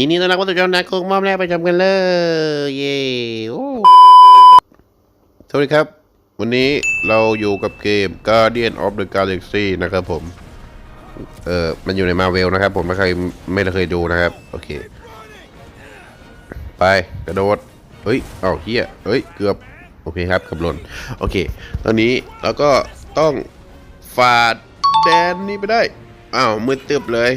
ยินดีต้อนรับเข้าสู่ช่องนักโกงมอบแรกประจำกันเลย เย้โอ้สวัสดีครับ วันนี้เราอยู่กับเกม Guardian of the Galaxy นะครับผม เออมันอยู่ในมาเวลนะครับ ผมไม่เคยไม่เคยดูนะครับ โอเค ไป กระโดด เฮ้ยเอ้าเฮียเฮ้ย เกือบ โอเคครับเกับหล่นโอเค ตอนนี้เราก็ต้องฝ่าแดนนี้ไปได้ อ้าว มืดตึบเลย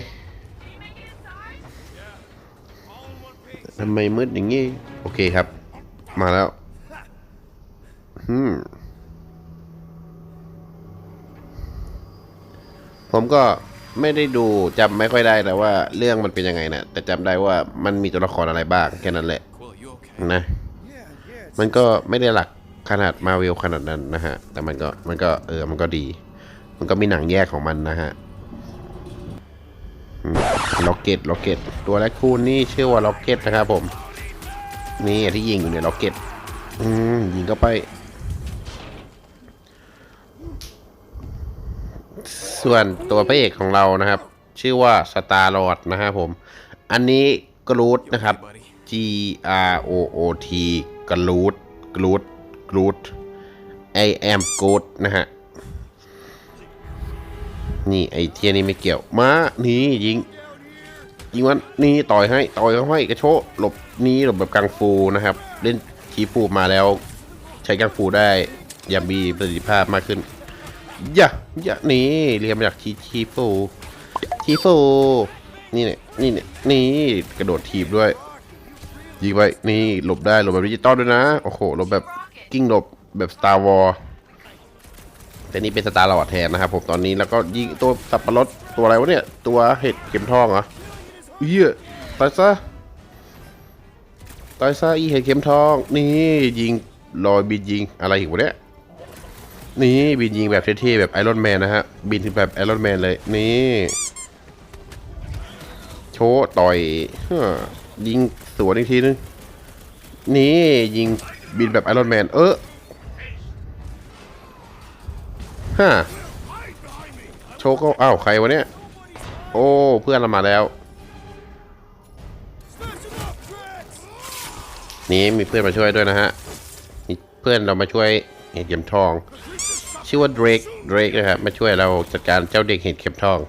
ทำไมมืดอย่างงี้ โอเคครับ มาแล้วอืมผมก็ไม่ได้ดูจำไม่ค่อยได้แต่ว่าเรื่องมันเป็นยังไงนะแต่จำได้ว่ามันมีตัวละครอะไรบ้างแค่นั้นแหละ นะ มันก็ไม่ได้หลักขนาดมาเวลขนาดนั้นนะฮะ แต่มันก็มันก็เออมันก็ดี มันก็มีหนังแยกของมันนะฮะล็อกเก็ตล็อกเก็ตตัวแรกคูนนี่ชื่อว่าล็อกเก็ตนะครับผม นี่ที่ยิงอยู่เนี่ยล็อกเก็ตอืมยิงเข้าไป ส่วนตัวพระเอกของเรานะครับ ชื่อว่าสตาร์ลอดนะครับผม อันนี้กรูดนะครับ G R O O T กรูดกรูดกรูด I am good นะฮะ นี่ไอเทียนี่ไม่เกี่ยว มานี่ยิง ยิงมันนี่ต่อยให้ ต่อยเขาให้กระโชกหลบนี่หลบแบบกังฟูนะครับ เล่นทีฟูมาแล้ว ใช้กังฟูได้อย่างมีประสิทธิภาพมากขึ้นอย่าอย่านี่เรียนมาจากทีทีฟูทีฟูนี่เนี่ยนี่เนี่ยนี่กระโดดถีบด้วย ยิงไปนี่หลบได้หลบแบบดิจิตอลด้วยนะ โอ้โหหลบแบบกิ้งหลบแบบ Star War แต่นี่เป็นสตาร์ลอดแทนนะครับผมตอนนี้แล้วก็ยิงตัวสับปะรดตัวอะไรวะเนี่ย ตัวเห็ดเข็มทองเหรอเหี้ยตายซะตายซะอีเห็ดเข็มทอง นี่ยิงลอยบินยิงอะไรอีกวะเนี่ยนี่บินยิงแบบเท่ๆแบบไอรอนแมนนะฮะบินแบบไอรอนแมนเลยนี่โชว์ต่อยเฮ้อ ยิงสวนอีกทีนึง นี่ยิงบินแบบไอรอนแมน เออฮะโชก็อ้าว ใครวะเนี่ย โอ้ เพื่อนเรามาแล้ว นี่มีเพื่อนมาช่วยด้วยนะฮะมีเพื่อนเรามาช่วยเห็ดเข็มทอง ชื่อว่าเดรกเดรกนะครับมาช่วยเราจัดการเจ้าเด็กเห็ดเข็มทอง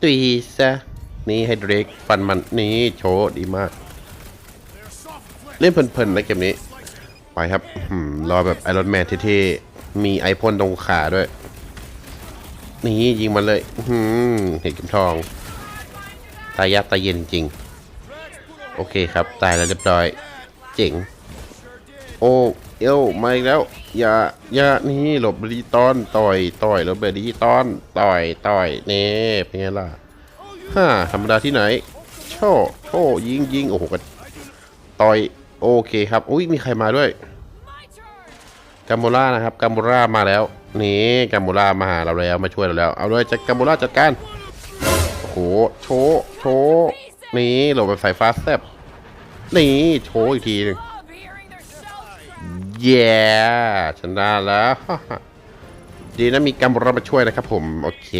ตุยซะ นี่ให้เดรกฟันมันนี่โชว์ดีมาก เล่นเพลินๆนะเกมนี้ ไปครับรอแบบไอรอนแมนเท่ๆมีไอพ่นตรงขาด้วย นี่ยิงมันเลยเห็ดเข็มทอง ตายยากตายเย็นจริง โอเคครับ ตายแล้วเรียบร้อย เจ๋ง โอ้เอวมาอีกแล้ว อย่า อย่า นี่หลบดิจิตอลต่อย ต่อยหลบบบดิจิตอลต่อย ต่อยเน่เป็นไงล่ะ ฮ่าธรรมดาที่ไหน โชว์โชว์ยิงยิงโอ้โหกระต่อย โอเคครับอุ้ยมีใครมาด้วยกัมโบล่านะครับกัมโบล่ามาแล้ว นี่กัมโบล่ามาหาเราแล้วมาช่วยเราแล้ว เอาเลยจัดกัมโบล่าจัดการโอ้โหโชว์โชว์นี่หลบแบบสายฟ้าแซบนี่โชว์อีกทีหนึง love hearing their shout. เย้ชนะแล้วดีนะมีกัมโบรามาช่วยนะครับผม โอเค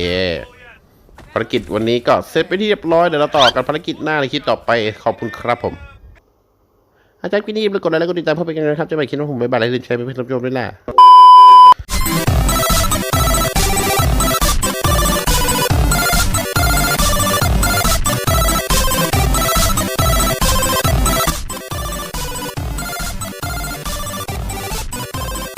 ภารกิจวันนี้ก็เสร็จไปที่เรียบร้อยเดี๋ยวเราต่อกันภารกิจหน้าในคลิปต่อไปขอบคุณครับผม อาจารย์พี่นี่อย่าลืมกดไลค์และกดติดตามเพื่อเป็นกำลังใจครับจะไปคิดว่าผมไปบ้ายอะไรลือใช้ไปเพื่อนรับชมด้วยแหละ